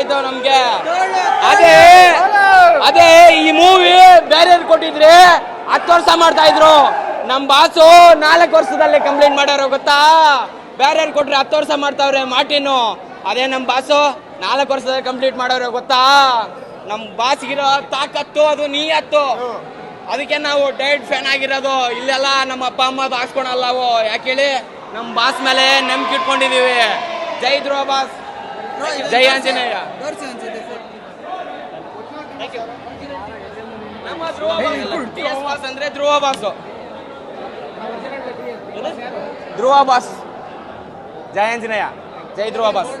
ಆಯ್ತು ನಮ್ಗೆ? ಅದೇ ಅದೇ ಈ ಮೂವಿ ಬೇರೆ ಕೊಟ್ಟಿದ್ರೆ ಹತ್ತು ವರ್ಷ ಮಾಡ್ತಾ ಇದ್ರು. ನಮ್ ಬಾಸು ನಾಲ್ಕು ವರ್ಷದಲ್ಲಿ ಕಂಪ್ಲೇಂಟ್ ಮಾಡ್ಯಾರ ಗೊತ್ತಾ? ಬೇರೆ ಕೊಟ್ರೆ ಹತ್ತು ವರ್ಷ ಮಾಡ್ತಾವ್ರೆ ಮಾರ್ಟಿನು ಅದೇ ನಮ್ ಬಾಸು ನಾಲ್ಕು ವರ್ಷದಲ್ಲಿ ಕಂಪ್ಲೀಟ್ ಮಾಡೋರು ಗೊತ್ತಾ? ನಮ್ ಬಾಸ್ಗಿರೋ ತಾಕತ್ತು ಅದು ನೀಯತ್ತು. ಅದಕ್ಕೆ ನಾವು ಡೈಟ್ ಫ್ಯಾನ್ ಆಗಿರೋದು. ಇಲ್ಲೆಲ್ಲ ನಮ್ಮ ಅಪ್ಪ ಅಮ್ಮ ಹಾಕ್ಸ್ಕೊಳಲ್ಲ ಅವು. ಯಾಕೆ ಹೇಳಿ? ನಮ್ಮ ಬಾಸ್ ಮೇಲೆ ನಂಬಿಕೆ ಇಟ್ಕೊಂಡಿದೀವಿ. ಜೈ ಧ್ರುವ ಬಾಸ್. ಜೈ ಆಂಜನೇಯ. ನಮ್ಮ Dhruva boss T S boss ಅಂದ್ರೆ ಧ್ರುವ ಬಾಸ್. ಧ್ರುವ ಬಾಸ್. ಜೈ ಆಂಜನೇಯ. ಜೈ ಧ್ರುವ ಬಾಸ್.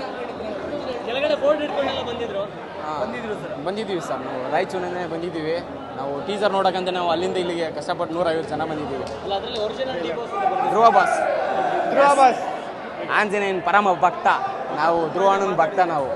ಕೆಳಗಡೆ ಬೋರ್ಡ್ ಇಟ್ಕೊಂಡೆಲ್ಲ ಬಂದಿದ್ರು. ಬಂದಿದ್ದೀವಿ ಸರ್ ನಾವು. ರಾಯಚೂರಿನೇ ಬಂದಿದ್ದೀವಿ. ನಾವು ಟೀಸರ್ ನೋಡೋಕ್ಕಂತ ನಾವು ಅಲ್ಲಿಂದ ಇಲ್ಲಿಗೆ ಕಷ್ಟಪಟ್ಟು ನೂರೈವತ್ತು ಜನ ಬಂದಿದ್ದೀವಿ. ಧ್ರುವ ಬಾಸ್. ಧ್ರುವ ಬಾಸ್. ಆಂಜನೇಯನ್ ಪರಮ ಭಕ್ತ. ನಾವು ಧ್ರುವಣ್ಣನ ಭಕ್ತ ನಾವು.